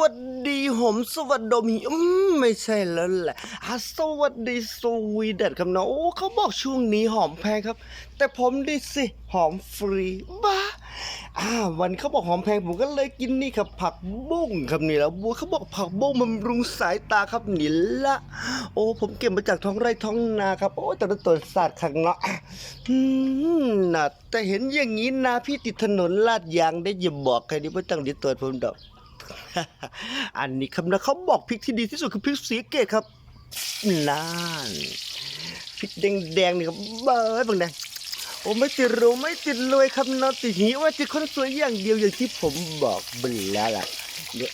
วัสดีผมสวัสดีมีอืมไม่ใช่แล้วแหละอะสวัสดีสวีเดนครับเนาะโอ้เขาบอกช่วงนี้หอมแพงครับ แต่ผมดิสิหอมฟรีบ้าอ่าวันเขาบอกหอมแพงผมก็เลยกินนี่ครับ ผักบุ้งครับนี่แล้วบัวเขาบอกผักบุ้งมันบำรุงสายตาครับนี่ละโอ้ผมเก็บมาจากท้องไร่ท้องนาครับโอ้แต่ละตัวศาสตร์ขังเนาะอืมนะแต่เห็นอย่างนี้นะพี่ติดถนนลาดยางได้อย่าบอกใครนี่ไม่ต้องดีตัวผมดอก อันนี้ครับนะเขาบอกพริกที่ดีที่สุดคือพริกสีเกตครับนั่นพริกแดงๆนี่ครับเบ้ยบางแดงโอ้ไม่ติดรู้ไม่ติดรวยครับนะติดหีว่าติดคนสวยอย่างเดียวอย่างที่ผมบอกไปแล้วล่ะ เดี๋ยว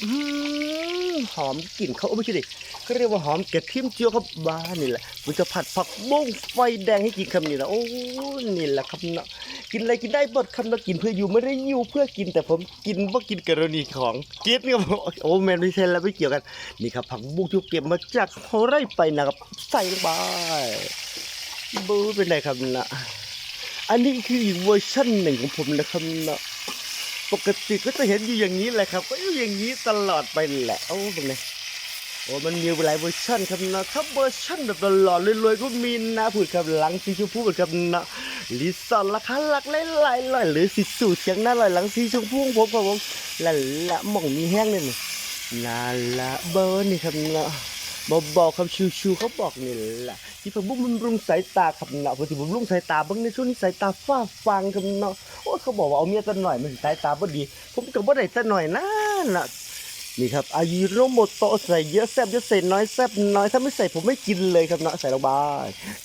หอมกลิ่นเขาโอ้ไม่ใช่ดิเขาเรียกว่าหอมกระเทียมเจียวครับบ้านนี่แหละมันจะผัดผักบุ้งไฟแดงให้กินคำนี้นะโอ้นี่แหละครับเนาะกินอะไรกินได้หมดคำเรากินเพื่ออยู่ไม่ได้อยู่เพื่อกินแต่ผมกินว่ากินกรณีของกินครับโอ้แมนไม่ใช่แล้วไม่เกี่ยวกัน นี่ครับผักบุ้งที่เก็บมาจากไร่ไปนะครับ ใส่ลงไปบูเป็นไรครับนะอันนี้คืออีกเวอร์ชันหนึ่งของผมนะครับนะ ปกติก็จะเห็นอยู่อย่างนี้แหละครับก็อยู่อย่างนี้ตลอดไปแหละโอ้เป็นไงโอ้มันมีหลายเวอร์ชันครับนะครับเวอร์ชันแบบหล่อๆรวยๆก็มีนะพูดครับหลังสีชมพูครับนะลิซอนราคาหลักหลายๆร้อยหรือสิสูเชียงหน้าลอยหลังสีชมพูของผมครับผมละละหม่องมีแห้งนี่นี่นาละเบอร์นี่ครับนะ เบาๆคำชิวๆเขาบอกนี่แหละที่ผมบุ้มบำรุงสายตาครับเนาะพอที่ผมบำรุงสายตาบางในช่วงนี้สายตาฟ้าฟังครับเนาะโอ้เขาบอกว่าเอาเมียสักหน่อยมันสายตาบ่ดี ผมก็บ่ได้สักหน่อยนะน่ะนี่ครับอายุโรโมโตใส่เยอะแซ่บเยอะใส่น้อยแซ่บน้อยถ้าไม่ใส่ผมไม่กินเลยครับนะใส่ลงไป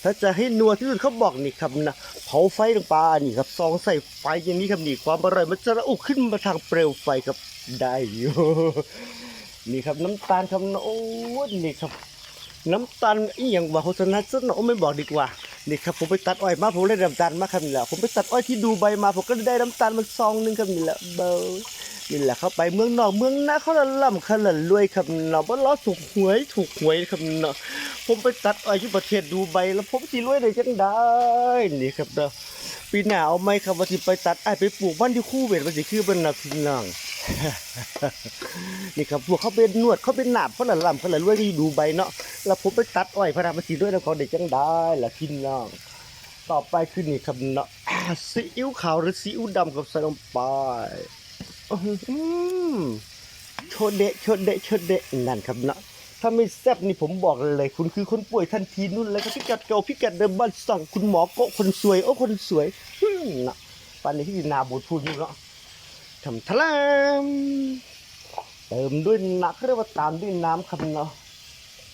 ถ้าจะให้นัวที่สุดเขาบอกนี่ครับนะเผาไฟลงไปนี่ครับซองใส่ไฟอย่างนี้ครับนี่ความอร่อยมันจะระอุขึ้นมาทางเปลวไฟครับได้อยู่ นี่ครับน้ำตาลครับนะโอ้นี่ครับ น้ำตาลอีหยังว่าโฆษณาซะหน่อยโอ้ไม่บอกดีกว่านี่ครับผมไปตัดอ้อยมาผมได้น้ำตาลมาครับนี่แหละผมไปตัดอ้อยที่ดูใบมาผมก็ได้น้ำตาลมาซองหนึงครับนี่แหละเบา นี่แหละเข้าไปเมืองนอกเมืองนาเขาละล่ำเขาละรวยครับเนาะบ่ล้อถูกหวยถูกหวยครับเนาะผมไปตัดอ้อยที่ประเทศดูใบแล้วผมสิรวยได้จังได้นี่ครับเนาะปีหน้าเอาไหมครับว่าสิไปตัดอ้อไปปลูกบ้านที่คู่เวทว่าสิคือบ้านนาพี่น้องนี่ครับพวกเขาเป็นนวดเขาเป็นหนาบเขาละล่ำเขาละรวยที่ดูใบเนาะแล้วผมไปตัดอ้อยพระรามสีด้วยแล้วเขาได้จังได้ล่ะพี่น้องต่อไปคือนี่ครับเนาะซีอิ๊วขาวหรือซีอิ๊วดำกับใส่ลงไป โชดเดะโชดเดะโชดเดะนั่นครับเนาะถ้าไม่แซ่บนี่ผมบอกเลย คุณคือคนป่วยทันทีนู่นเลยครับพิกัดเก่าพิกัดเดิมบ้านสั่งคุณหมอโกะคนสวย โอ้คนสวยฮึ่มนะปันนี้ที่นาบูทูนอยู่เนาะทำทะลามเติมด้วยน้ำเขาเรียกว่าตามด้วยน้ำครับเนาะ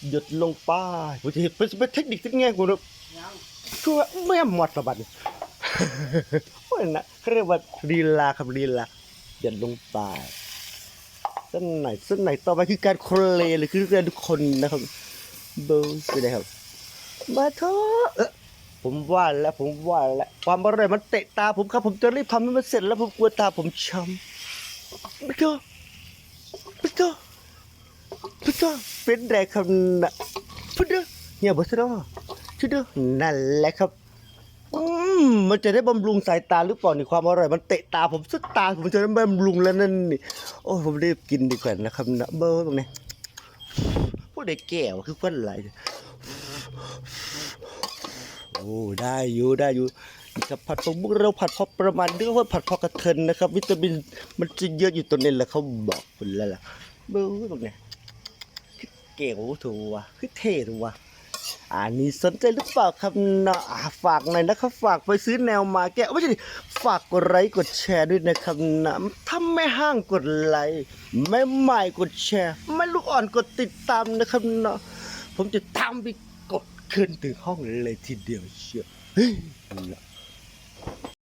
หยดลงไปผมจะเห็นเป็นเป็นเทคนิคที่ง่ายกว่าเราคือว่าไม่หมดละบัดนี้โอ้ยนะเขาเรียกว่าลีลาครับลีลา ยัดลงไปเส้นไหนเส้นไหนต่อไปคือการโคลเลหรือคือการทุกคนนะครับเบอร์ไปเลยครับ มาเถอะเอ๊ะผมว่าแล้วผมว่าแล้วความอร่อยมันเตะตาผมครับ ผมจะรีบทำให้มันเสร็จแล้วผมกลัวตาผมช้ำไม่เถอไม่เถอไม่เถอเป็นแรกครับนะพูดเด้อเนี่ยบอสเนาะชุดเด้อนั่นแหละครับ มมันจะได้บำรุงสายตาหรือเปล่านี่ความอร่อย มันเตะตาผมสุดตาผมจะได้บำรุงแล้วนั่นนี่โอ้ผมรีบกินดีกว่านะครับนะเบอร์ตรงนี้พูดได้แก้วคือคนอะไรโอ้ได้อยู่ได้อยู่นี่ครับผัดผักบุ้งเราผัดพอประมาณเรียกว่าผัดพอกระเทินนะครับ วิตามินมันจะเยอะอยู่ตัวนี้แหละเขาบอกคุณแล้วล่ะเบอร์ตรงนี้คือเก๋วถูกวะคือเท่ถูกวะ อันนี้สนใจหรือเปล่าครับนะฝากหน่อยนะครับ ฝากไปซื้อแนวมาแก้วไม่ใช่ดิฝากกดไลค์กดแชร์ด้วยนะครับนะถ้าไม่ห้างกดไลค์ไม่ใหม่กดแชร์ไม่ลูกอ่อนกดติดตามนะครับนะผมจะตามไปกดขึ้นถึงห้องเลยทีเดียวเชียวเฮ้ย